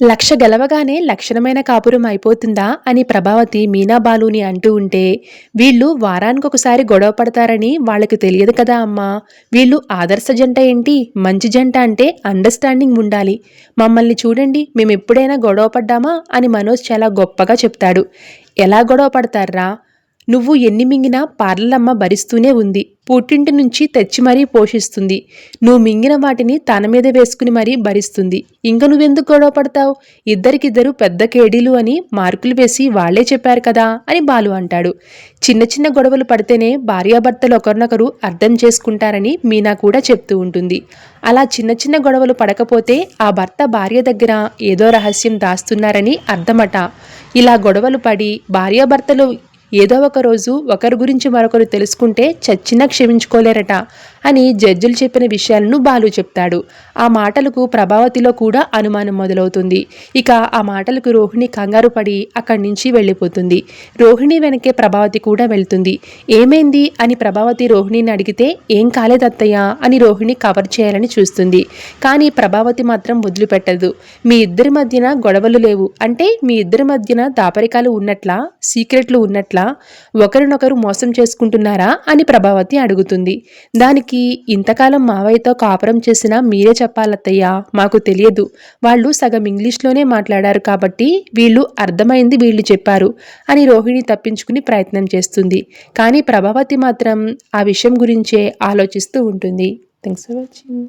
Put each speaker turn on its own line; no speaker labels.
లక్ష గెలవగానే లక్షణమైన కాపురం అయిపోతుందా అని ప్రభావతి మీనాబాలుని అంటూ ఉంటే వీళ్ళు వారానికొకసారి గొడవ పడతారని వాళ్ళకి తెలియదు కదా అమ్మా. వీళ్ళు ఆదర్శ జంట ఏంటి? మంచి జంట అంటే అండర్స్టాండింగ్ ఉండాలి. మమ్మల్ని చూడండి మేము ఎప్పుడైనా గొడవ పడ్డామా అని మనోజ్ చాలా గొప్పగా చెప్తాడు. ఎలా గొడవ పడతారా? నువ్వు ఎన్ని మింగినా పార్లమ్మ భరిస్తూనే ఉంది. పుట్టింటి నుంచి తెచ్చి మరీ పోషిస్తుంది. నువ్వు మింగిన వాటిని తన మీద వేసుకుని మరీ భరిస్తుంది. ఇంక నువ్వెందుకు గొడవ పడతావు? ఇద్దరికిద్దరు పెద్ద కేడీలు అని మార్కులు వేసి వాళ్ళే చెప్పారు కదా అని బాలు అంటాడు. చిన్న చిన్న గొడవలు పడితేనే భార్యాభర్తలు ఒకరినొకరు అర్థం చేసుకుంటారని మీనా కూడా చెప్తూ ఉంటుంది. అలా చిన్న చిన్న గొడవలు పడకపోతే ఆ భర్త భార్య దగ్గర ఏదో రహస్యం దాస్తున్నారని అర్థమట. ఇలా గొడవలు పడి భార్యాభర్తలు ఏదో ఒక రోజు ఒకరి గురించి మరొకరు తెలుసుకుంటే చచ్చినా క్షమించుకోలేరట అని జడ్జిలు చెప్పిన విషయాలను బాలు చెప్తాడు. ఆ మాటలకు ప్రభావతిలో కూడా అనుమానం మొదలవుతుంది. ఇక ఆ మాటలకు రోహిణి కంగారు పడి అక్కడి నుంచి వెళ్ళిపోతుంది. రోహిణి వెనకే ప్రభావతి కూడా వెళ్తుంది. ఏమైంది? అని ప్రభావతి రోహిణిని అడిగితే ఏం కాలేదత్తయ్య అని రోహిణి కవర్ చేయాలని చూస్తుంది. కానీ ప్రభావతి మాత్రం వదిలిపెట్టదు. మీ ఇద్దరి మధ్యన గొడవలు లేవు. అంటే మీ ఇద్దరి మధ్యన దాపరికాలు ఉన్నట్లా? సీక్రెట్లు ఉన్నట్లా? ఒకరినొకరు మోసం చేసుకుంటున్నారా అని ప్రభావతి అడుగుతుంది. దానికి ఇంతకాలం మావయ్యతో కాపురం చేసినా మీరే చెప్పాలత్తయ్యా మాకు తెలియదు. వాళ్ళు సగం ఇంగ్లీష్లోనే మాట్లాడారు కాబట్టి వీళ్ళు అర్థమైంది వీళ్ళు చెప్పారు అని రోహిణి తప్పించుకుని ప్రయత్నం చేస్తుంది. కానీ ప్రభావతి మాత్రం ఆ విషయం గురించే ఆలోచిస్తూ ఉంటుంది. Thanks for watching